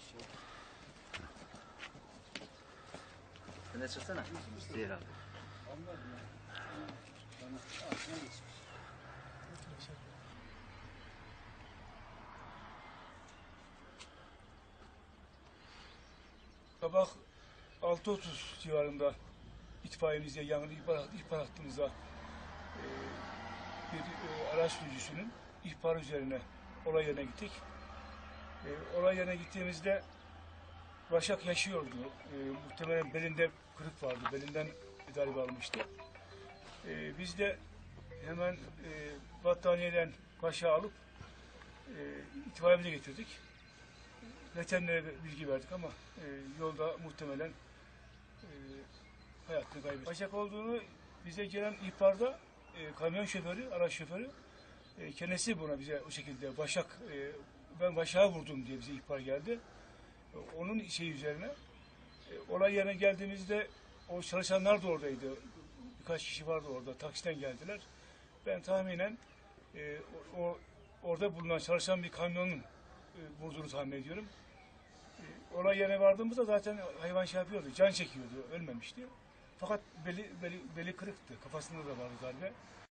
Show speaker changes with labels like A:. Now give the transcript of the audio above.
A: Yavaş.
B: Sen de çıksana. Değil abi.
C: Sabah 6.30 civarında itfaiyemizle yangın ihbar, ihbar e, bir e, araç sürücüsünün ihbar üzerine olay yerine gittik. E, olay yerine gittiğimizde Başak yaşıyordu. E, muhtemelen belinde kırık vardı. Belinden darbe almıştı. E, biz de hemen e, battaniyeden Başak'ı alıp e, itfaiyemize getirdik veterinerlere bilgi verdik ama e, yolda muhtemelen e, hayatını kaybetti. Başak olduğunu bize gelen ihbarda e, kamyon şoförü, araç şoförü e, kendisi buna bize o şekilde Başak, e, ben Başak'a vurdum diye bize ihbar geldi. Onun şeyi üzerine e, olay yerine geldiğimizde o çalışanlar da oradaydı. Birkaç kişi vardı orada. Taksiden geldiler. Ben tahminen e, o orada bulunan çalışan bir kamyonun e, vurduğunu tahmin ediyorum. E, olay yerine vardığımızda zaten hayvan şey yapıyordu, can çekiyordu, ölmemişti. Fakat beli, beli, beli kırıktı, kafasında da vardı darbe.